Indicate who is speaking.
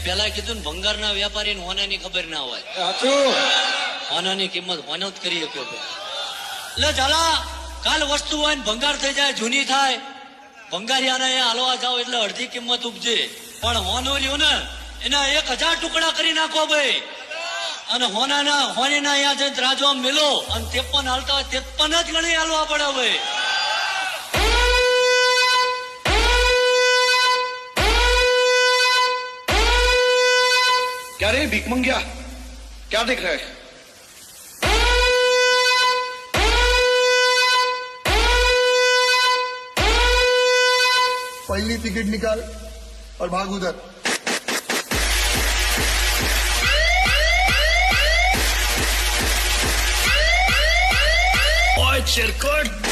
Speaker 1: મેં પેલા કીધું ને ભંગારના વેપારીને હોનાની ખબર ના હોય.
Speaker 2: હોના
Speaker 1: હોનાની કિંમત હોનો જ કરી શક્યો ભાઈ. એટલે ચાલા કાલ વસ્તુ હોય ને ભંગાર થઈ જાય જૂની થાય. ભંગારિયાને અહીંયા હાલવા જાવ એટલે અડધી કિંમત ઉપજે. પણ હોનો લ્યો ને એના એક હજાર ટુકડા કરી નાખો ભાઈ. અને હોનાના હોનીના અહીંયા જઈને ત્રાજો મેલો અને તેપન હાલતા હોય તેપન જ ગણી હાલવા પડે ભાઈ.
Speaker 2: क्या रे भीख मंगिया क्या देख रहा है?
Speaker 3: पहली टिकट निकाल और भाग उधर।
Speaker 2: ओए चिरकुट